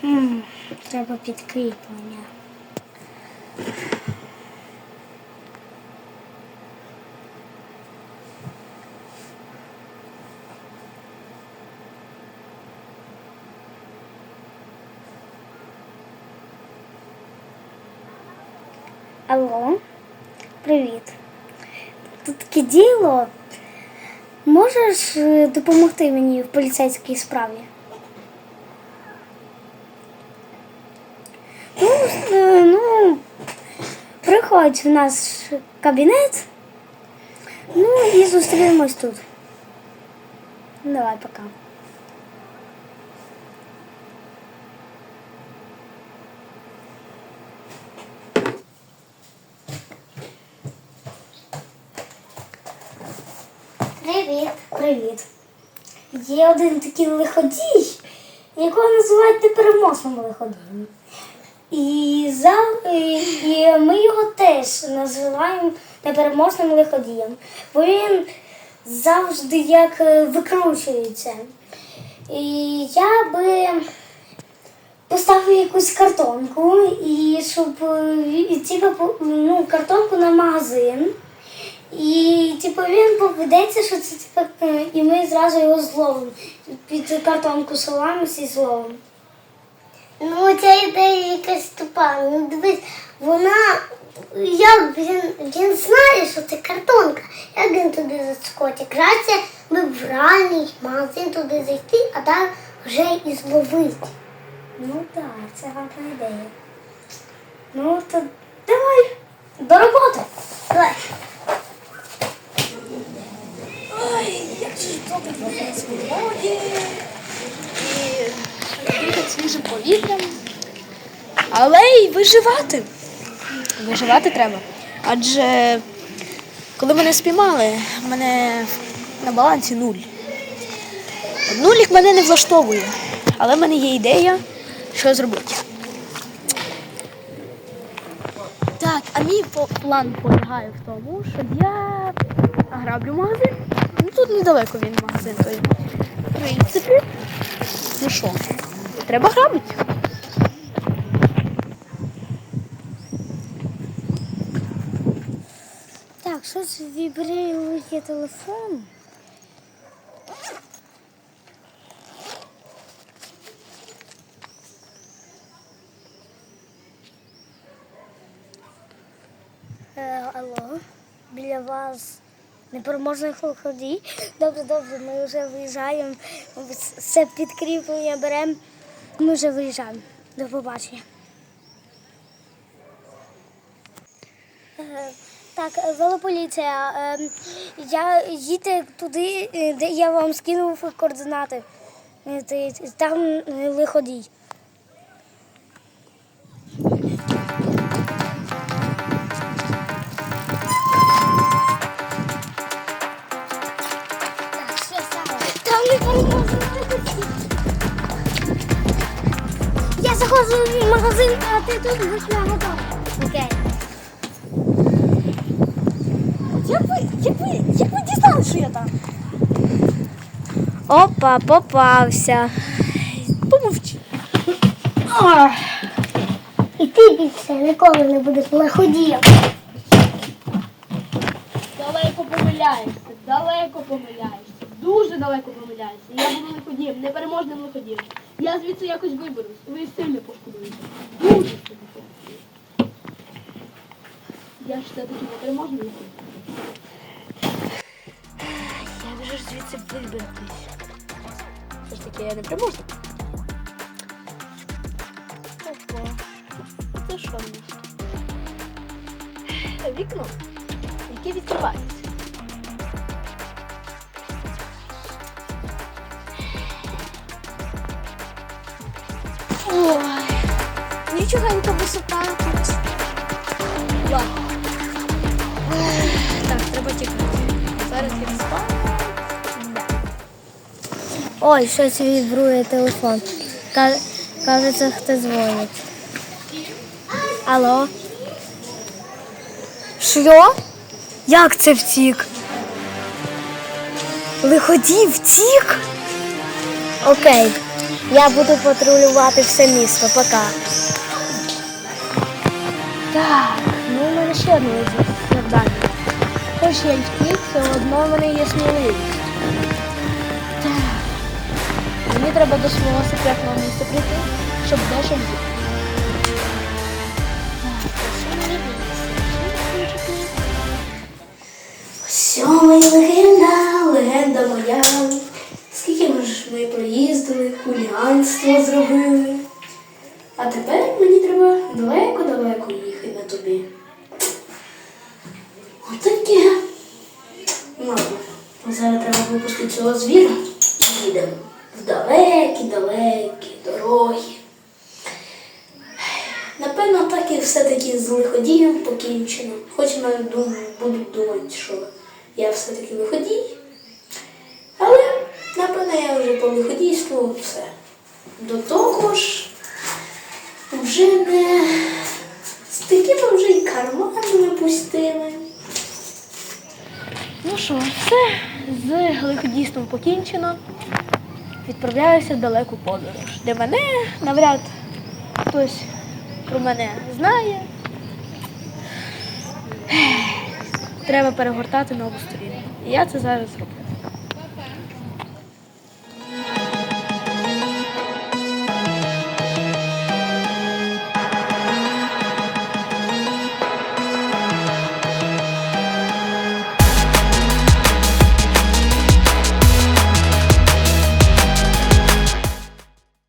Хм, треба підкріплення. Алло, привіт. Тут таке діло. Можеш е, допомогти мені в поліцейській справі? Ну, е, ну, приходь в наш кабінет. Ну і зустрінемось тут. Давай, пока. Привіт. Привіт. Є один такий лиходій, якого називають непереможним лиходієм. І, за, і, і ми його теж називаємо непереможним лиходієм. Бо він завжди як е, викручується. І я би поставив якусь картонку, і щоб е, і, типу, ну, картонку на магазин. І типу він поведеться, що це типу, і ми зразу його зловимо. Під картонку соломимося і зловимо. Ну, ця ідея якась тупа. Ну, дивись, вона. Як він, він знає, що це картонка. Як він туди заскочить? Краще ми в реальний магазин туди зайти, а там вже і зловити. Ну так, це гарна ідея. Ну то давай до роботи. Давай. Ой, як же ж добре і дихати свіжим повітрям. Але й виживати. Виживати треба. Адже коли мене спіймали, в мене на балансі нуль. Нулік мене не влаштовує. Але в мене є ідея, що зробити. Так, а мій план полягає в тому, що я граблю магазин. Тут недалеко він магазин. Той. В принципі, ну що, треба грабити. Так, щось вібрирує телефон. Е, алло, біля вас непереможний холодій. Добре, добре, ми вже виїжджаємо. Все підкріплення беремо. Ми вже виїжджаємо. До побачення. Е, Так, велополіція. е, Я їдьте туди, е, де я вам скинув координати. Там лиходій. Я заходжу в магазин, а ти тут будеш на готова. Окей. Як ви, як ви, як ви дізнали, що я там? Опа, попався. Помовчи. І ти більше ніколи не будеш лиходієм. Далеко помиляєшся, далеко помиляєшся. Дуже далеко помиляєшся. Я буду лиходієм, непереможним лиходієм. Я звідси якось виберусь. Ви сильно пошкодуєте. Дуже сильно пошкодуєте. Я ж все-таки непереможний лиходій. Я вже ж звідси вибератись. Все ж таки я не переможний. Опа. Це що в нас? Вікно, яке відкривається. Ой, нічогенька висота тут. Ладно. Так, треба тікати. Зараз я спав. Ой, щось вібрує телефон. Ка- Кажеться, хто дзвонить. Алло? Що? Як це втік? Лиходій втік? Окей. Я буду патрулювати все місто. Пока. Так, ну у мене ще одне завдання. Хоч я й втік, все одно в мене є сміливість. Так. Мені треба до свого секретного місця прийти, щоб дещо взяти. Сьомий легенда моя. Скільки ми ж ми проїздили, хуліганство зробили. А тепер мені треба далеко-далеко їхати на тобі. Отаке. Ладно, зараз треба випустити цього звіра. і Їдемо в далекі-далекі дороги. Напевно, так і все-таки з лиходієм покінчено. Хоч мене дум, будуть думати, що я все-таки лиходій. Я вже по лиходійству все. До того ж, вже не з такими вже й карманами пустими. Ну що, все з лиходійством покінчено. Відправляюся в далеку подорож, де мене навряд хтось про мене знає. Треба перегортати нову сторінку. І я це зараз зроблю.